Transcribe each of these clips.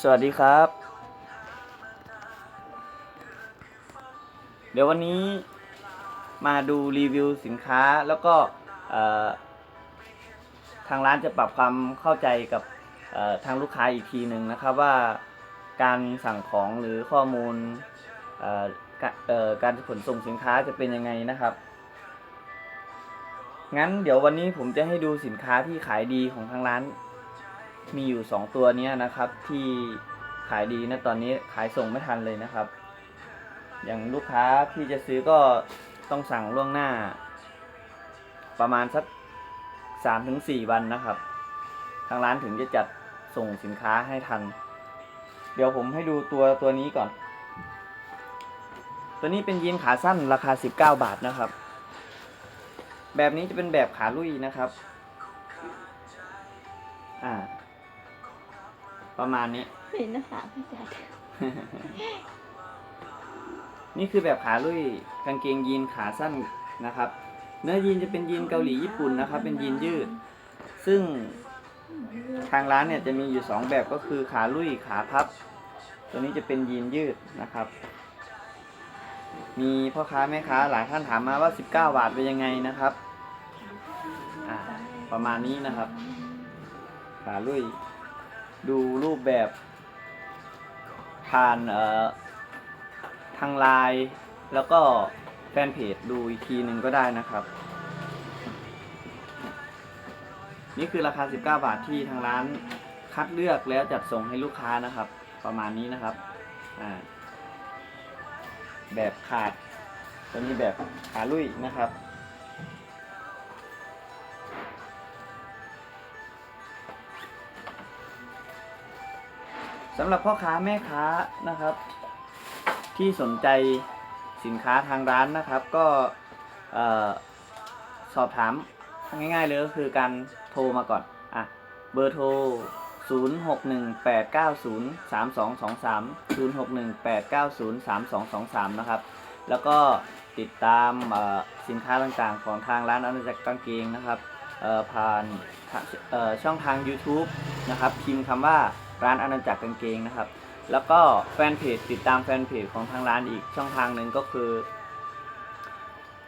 สวัสดีครับ เดี๋ยววันนี้มาดูรีวิวสินค้าแล้วก็ทางร้านจะปรับความเข้าใจกับทางลูกค้าอีกทีหนึ่งนะครับว่าการสั่งของหรือข้อมูลการขนส่งสินค้าจะเป็นยังไงนะครับ งั้นเดี๋ยววันนี้ผมจะให้ดูสินค้าที่ขายดีของทางร้าน มีอยู่ 2 ตัวนี้นะครับที่ขายดีนะตอนนี้ขายส่งไม่ทันเลยนะครับ อย่างลูกค้าที่จะซื้อก็ต้องสั่งล่วงหน้า ประมาณสัก3-4 วันนะครับ ทางร้านถึงจะจัดส่งสินค้าให้ทัน เดี๋ยวผมให้ดูตัวตัวนี้ก่อน ตัวนี้เป็นยีนขาสั้นราคา 19 บาทนะครับ แบบนี้จะเป็นแบบขาลุยนะครับ ประมาณนี้เห็นนะคะพี่จัดนี่คือแบบขาลุยกางเกงยีนขาสั้นนะครับ เนื้อยีนจะเป็นยีนเกาหลีญี่ปุ่นนะครับ เป็นยีนยืด ซึ่งทางร้านเนี่ยจะมีอยู่ 2 แบบก็คือขาลุยขาพับ ตัวนี้จะเป็นยีนยืดนะครับ มีพ่อค้าแม่ค้าหลายท่านถามมาว่า 19 บาทเป็นยังไงนะครับอ่าประมาณนี้นะครับ ขาลุย ดูรูปแบบผ่านเอ่อทางไลน์แล้วก็แฟนเพจดูอีกทีหนึ่งก็ได้นะครับ นี่คือราคา 19 บาทที่ทางร้านคัดเลือกแล้วจัดส่งให้ลูกค้านะครับ ประมาณนี้นะครับอ่าแบบขาดตัวนี้แบบขาลุยนะครับ สำหรับพ่อค้าแม่ค้านะครับ ที่สนใจสินค้าทางร้านนะครับ ก็สอบถามง่ายๆเลยก็คือการโทรมาก่อนอะเบอร์โทร 0618903223 0618903223 นะครับ แล้วก็ติดตามสินค้าต่างๆ ของทางร้านอาณาจักรกางเกงนะครับผ่านช่องทาง YouTube นะครับพิมพ์คำว่า ร้านอาณาจักรกางเกงนะครับ แล้วก็แฟนเพจติดตามแฟนเพจของทางร้านอีกช่องทางหนึ่งก็คือ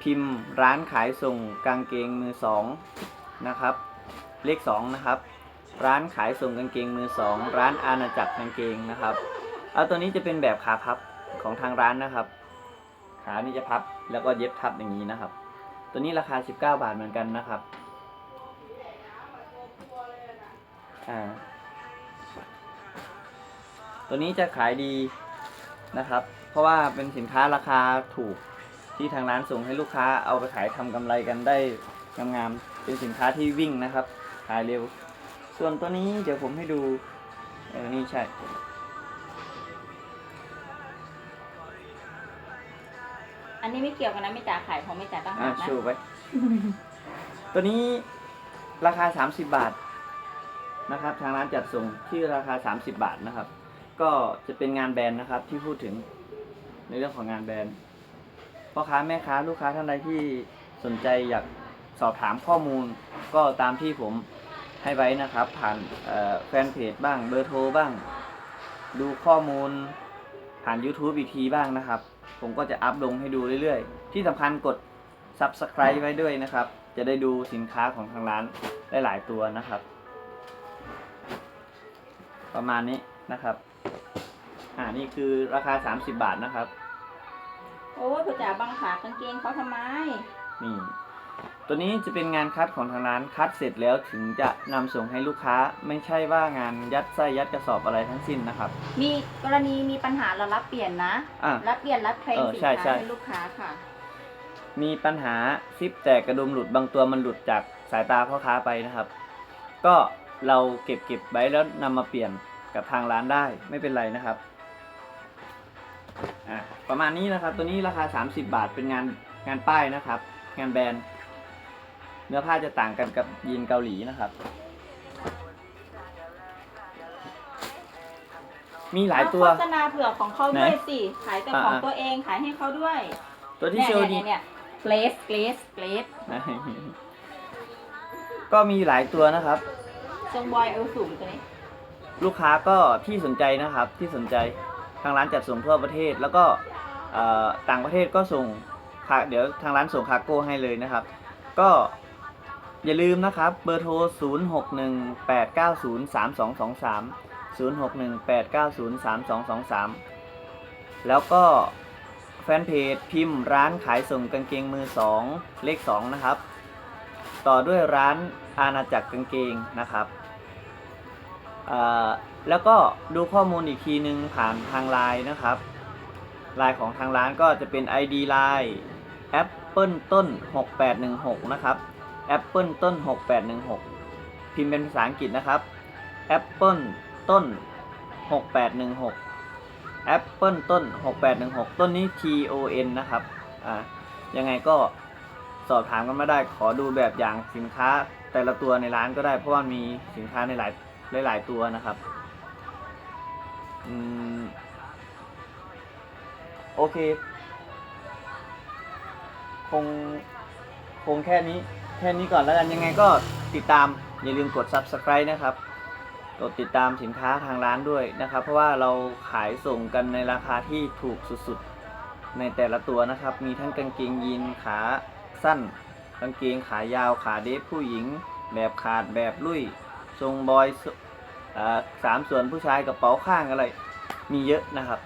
พิมพ์ร้านขายส่งกางเกงมือสองนะครับ เลขสองนะครับ ร้านขายส่งกางเกงมือสองร้านอาณาจักรกางเกงนะครับเอาตัวนี้จะเป็นแบบขาพับของทางร้านนะครับ ขานี่จะพับแล้วก็เย็บทับอย่างนี้นะครับ ตัวนี้ราคา 19 บาทเหมือนกันนะครับ อ่า ตัวนี้จะขายดีนะครับ เพราะว่าเป็นสินค้าราคาถูกที่ทางร้านส่งให้ลูกค้าเอาไปขายทำกำไรกันได้งามๆเป็นสินค้าที่วิ่งนะครับ ขายเร็ว ส่วนตัวนี้เดี๋ยวผมให้ดูเออนี่ใช่อันนี้ไม่เกี่ยวกันนะไม่จ่าขายของไม่จ่าต้องอ่าหากนะชูไว้ตัวนี้ราคา 30 บาทนะครับ ทางร้านจัดส่งที่ราคา 30 บาทนะครับ ก็จะเป็นงานแบรนด์นะครับที่พูดถึงในเรื่องของงานแบรนด์พ่อค้าแม่ค้าลูกค้าท่านใดที่สนใจอยากสอบถามข้อมูล ก็ตามที่ผมให้ไว้นะครับ ผ่านแฟนเพจบ้างเบอร์โทรบ้าง ดูข้อมูลผ่าน YouTube อีกทีบ้างนะครับ ผมก็จะอัพลงให้ดูเรื่อยๆ ที่สำคัญกด Subscribe ไว้ด้วยนะครับ จะได้ดูสินค้าของทางร้านได้หลายตัวนะครับ ประมาณนี้นะครับ อ่านี่คือราคา 30 บาทนะครับ โอ้ยพี่จ่าบังขากางเกงเขาทำไม นี่ ตัวนี้จะเป็นงานคัดของทางร้านคัดเสร็จแล้วถึงจะนำส่งให้ลูกค้าไม่ใช่ว่างานยัดไส้ยัดกระสอบอะไรทั้งสิ้นนะครับ มีกรณีมีปัญหาเรารับเปลี่ยนนะ อะ รับเปลี่ยนรับเทรนเออสินใช่ใช่ ค้าให้ลูกค้าค่ะ มีปัญหาซิปแตกกระดุมหลุดบางตัวมันหลุดจากสายตาพ่อค้าไปนะครับ ก็เราเก็บเก็บไว้แล้วนำมาเปลี่ยนกับทางร้านได้ไม่เป็นไรนะครับ อะประมาณนี้นะครับ ตัวนี้ราคา 30 บาทเป็นงานงานป้ายนะครับ งานแบรนด์เนื้อผ้าจะต่างกันกับยีนเกาหลีนะครับ มีหลายตัวโฆษณาเผื่อของเขาด้วยไหนสิขายแต่อ่าของอ่าตัวเองขายให้เขาด้วยตัวที่เนี่ยเชลเนี่ดียเนี่ยเกรสเกรสเกรสก็มีหลายตัวนะครับ ทรงบอยเอลสูงตัวนี้ ลูกค้าก็ที่สนใจนะครับที่สนใจ ทางร้านจัดส่งทั่วประเทศ แล้วก็ต่างประเทศก็ส่งคาเดี๋ยวทางร้านส่งคาโก้ให้เลยนะครับ ก็อย่าลืมนะครับเบอร์โทร 0618903223 0618903223 แล้วก็แฟนเพจพิมพ์ร้านขายส่งกางเกงมือ 2 เลข 2 นะครับ ต่อด้วยร้านอาณาจักรกางเกงนะครับอ่าแล้วก็ดูข้อมูลอีกทีนึงผ่านทางไลน์นะครับไลน์ของทางร้านก็จะเป็น ID Line Apple ต้น 6816 นะครับ Apple ต้น 6816 พิมพ์เป็นภาษาอังกฤษนะครับ Apple ต้น 6816 Apple ต้น 6816 ต้นนี้ T O N นะครับ อ่า ยังไงก็สอบถามกันมาได้ ขอดูแบบอย่างสินค้าแต่ละตัวในร้านก็ได้ เพราะว่ามีสินค้าในหลายหลายตัวนะครับ อืม โอเค คง คงแค่นี้ แค่นี้ก่อนแล้วกัน ยังไงก็ติดตาม อย่าลืมกด subscribe นะครับ กดติดตามสินค้าทางร้านด้วยนะครับ เพราะว่าเราขายส่งกันในราคาที่ถูกสุดๆ ในแต่ละตัวนะครับ มีทั้งกางเกงยีนขาสั้น กางเกงขายาว ขาเดฟผู้หญิง แบบขาดแบบลุยทรงบอย สามส่วนผู้ชายกระเป๋าข้างอะไรมีเยอะนะครับ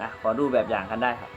อะขอดูแบบอย่างกันได้ครับ